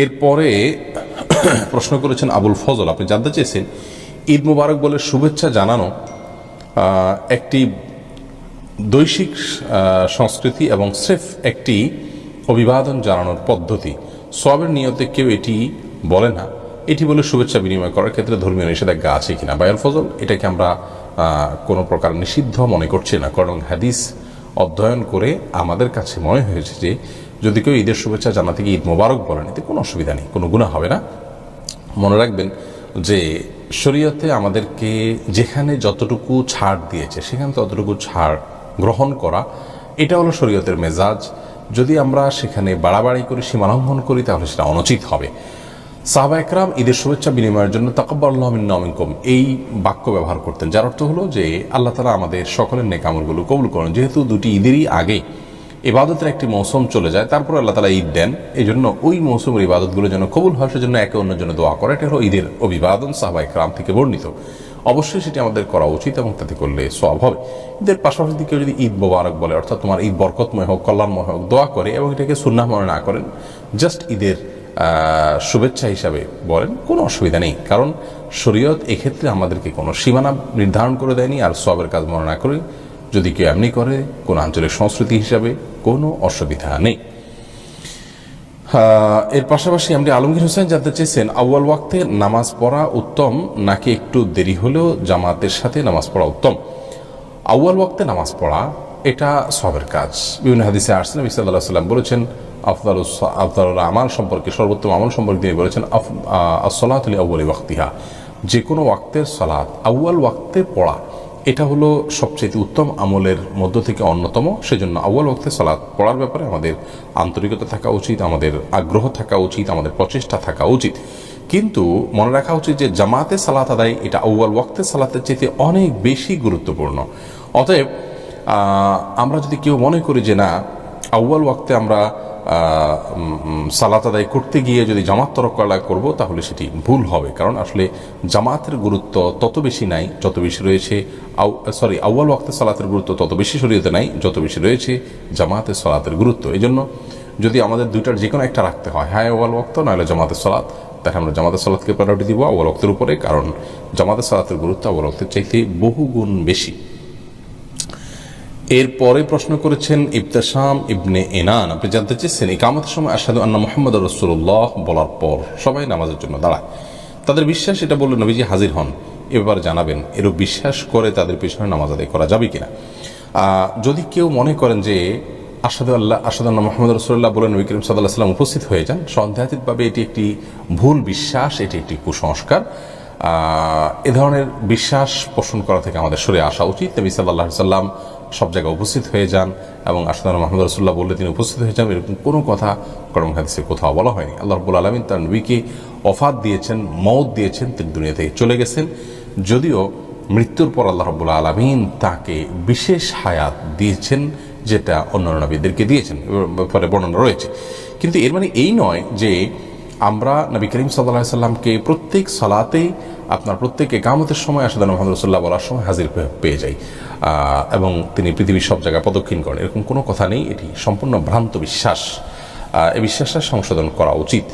এরপরে প্রশ্ন করেছেন আবুল ফজল, আপনি জানতে চেয়েছেন, ঈদ মুবারক বলে শুভেচ্ছা জানানো একটি দৈশিক সংস্কৃতি এবং স্রেফ একটি অভিবাদন জানানোর পদ্ধতি। সবের নিয়তে কেউ এটি বলে না। এটি বলে শুভেচ্ছা বিনিময় করার ক্ষেত্রে ধর্মীয় নিষেধাজ্ঞা আছে কিনা? বায়াল ফজল, এটাকে আমরা কোনো প্রকার নিষিদ্ধ মনে করছি না, কারণ হাদিস অধ্যয়ন করে আমাদের কাছে মনে হয়েছে যে যদি কেউ ঈদের শুভেচ্ছা জানাতে গিয়ে ঈদ মোবারক বলেন, এতে কোনো অসুবিধা নেই, কোনো গুণা হবে না। মনে রাখবেন যে শরীয়তে আমাদেরকে যেখানে যতটুকু ছাড় দিয়েছে, সেখানে ততটুকু ছাড় গ্রহণ করা, এটা হলো শরীয়তের মেজাজ। যদি আমরা সেখানে বাড়াবাড়ি করে সীমালঙ্ঘন করি, তাহলে সেটা অনুচিত হবে। সাহবা একরাম ঈদের শুভেচ্ছা বিনিময়ের জন্য তাকব্বাল্লাহমিনকম এই বাক্য ব্যবহার করতেন, যার অর্থ হলো যে আল্লাহ তালা আমাদের সকলের নেকামলগুলো কবুল করেন। যেহেতু দুটি ঈদেরই আগে ইবাদতের একটি মৌসুম চলে যায়, তারপর আল্লাহ তালা ঈদ দেন। এই জন্য ওই মৌসুমের ইবাদতগুলো যেন কবুল হয়, সেজন্য একে অন্যের জন্য দোয়া করে। এটা হলো ঈদের অভিবাদন সাহবা একরাম থেকে বর্ণিত। অবশ্যই সেটি আমাদের করা উচিত এবং তাতে করলে সব হবে। ঈদের পাশাপাশি দিকে যদি ঈদ মোবারক বলে, অর্থাৎ তোমার ঈদ বরকতময় হোক, কল্যাণময় হোক, দোয়া করে এবং এটাকে সুন্নাহ মনে না করেন, জাস্ট ঈদের শুভেচ্ছা হিসাবে বলেন, কোনো অসুবিধা নেই। কারণ শরীয়ত এক্ষেত্রে আমাদেরকে কোনো সীমানা নির্ধারণ করে দেয়নি, আর সবের কাজ মনে না করে যদি কেউ এমনি করে, কোনো আঞ্চলিক সংস্কৃতি হিসাবে কোনো অসুবিধা নেই। এর পাশাপাশি আপনি আলমগীর হোসেন জানতে চেয়েছেন, আউয়াল ওয়াক্তে নামাজ পড়া উত্তম, নাকি একটু দেরি হলেও জামাতের সাথে নামাজ পড়া উত্তম? আউয়াল ওয়াক্তে নামাজ পড়া এটা সবের কাজ। বিভিন্ন হাদিসে আসছেন নবী সাল্লাম বলেছেন আফদাল আফদাল আমাল সম্পর্কে, সর্বোত্তম আমল সম্পর্কে তিনি বলেছেন আসলাত আলী আউ্বালি ওয়াক্তিহা। যে কোনো ওয়াক্তের সালাত, আউয়াল ওয়াক্তে পড়া, এটা হলো সবচেয়ে উত্তম আমলের মধ্য থেকে অন্যতম। সেজন্য আউয়াল ওয়াক্তে সালাত পড়ার ব্যাপারে আমাদের আন্তরিকতা থাকা উচিত, আমাদের আগ্রহ থাকা উচিত, আমাদের প্রচেষ্টা থাকা উচিত। কিন্তু মনে রাখা উচিত যে জামাতে সালাত আদায়, এটা আউয়াল ওয়াক্তে সালাতের চেয়ে অনেক বেশি গুরুত্বপূর্ণ। অতএব আমরা যদি কেউ মনে করি যে না, আউয়াল ওয়াক্তে আমরা সালাত আদায় করতে গিয়ে যদি জামাত তরক করা করব, তাহলে সেটি ভুল হবে। কারণ আসলে জামাতের গুরুত্ব তত বেশি নাই, যত বেশি রয়েছে, আউ, সরি, আউয়াল ওয়াক্তে সালাতের গুরুত্ব তত বেশি শরীয়তে নাই, যত বেশি রয়েছে জামাতের সালাতের গুরুত্ব। এই জন্য যদি আমাদের দুইটার যে কোনো একটা রাখতে হয় হ্যাঁ আউয়াল ওয়াক্ত, নাহলে জামাতের সালাত, তাহলে আমরা জামাতের সালাতকে প্রায়োরিটি দিব আউয়াল ওয়াক্তের উপরে, কারণ জামাতের সালাতের গুরুত্ব আউয়াল ওয়াক্তের চাইতে বহু গুণ বেশি। এরপরে প্রশ্ন করেছেন ইবতাসাম ইবনে এনান। আপনি জানতে চেয়েছেন ইকামতের সময় আসাদু আন্না মোহাম্মদ রসুল্লাহ বলার পর সবাই নামাজের জন্য দাঁড়ায়। তাদের বিশ্বাস এটা বললে, নবীজি হাজির হন এবার জানাবেন। এরও বিশ্বাস করে তাদের পিছনে নামাজ আদায় করা যাবে কিনা? যদি কেউ মনে করেন যে আসাদু আল্লাহ আসাদু আন্না মোহাম্মদ রসুল্লাহ বলে নবী করিম সাল্লাহ সাল্লাম উপস্থিত হয়ে যান, সন্দেহাতীতভাবে এটি একটি ভুল বিশ্বাস, এটি একটি কুসংস্কার এ ধরনের বিশ্বাস পোষণ করা থেকে আমাদের সরে আসা উচিত। নবী সাল্লাহ সাল্লাম সব জায়গায় উপস্থিত হয়ে যান এবং আসাদ মাহমুদ রসুল্লাহ বললে তিনি উপস্থিত হয়ে যান, এরকম কোনো কথা করম হাদিসে কোথাও বলা হয়নি। আল্লাহ রবুল আলমিন তার নবীকে অফাত দিয়েছেন মৌত দিয়েছেন, তিনি দুনিয়া থেকে চলে গেছেন। যদিও মৃত্যুর পর আল্লাহ রবুল আলমিন তাকে বিশেষ হায়াত দিয়েছেন, যেটা অন্যান্য নবীদেরকে দিয়েছেন ব্যাপারে বর্ণনা রয়েছে। কিন্তু এর মানে এই নয় যে আমরা নবী করিম সাল্লাহ সাল্লামকে প্রত্যেক সালাতে আপনার প্রত্যেক একামতের সময় আসাদ মোহাম্মদ রসুল্লাহ বলার সময় হাজির পেয়ে যাই। এবং তিনি পৃথিবীর সব জায়গায় প্রদক্ষিণ করেন। এরকম কোনো কথা নেই। এটি সম্পূর্ণ ভ্রান্ত বিশ্বাস। এ বিশ্বাসটা সংশোধন করা উচিত।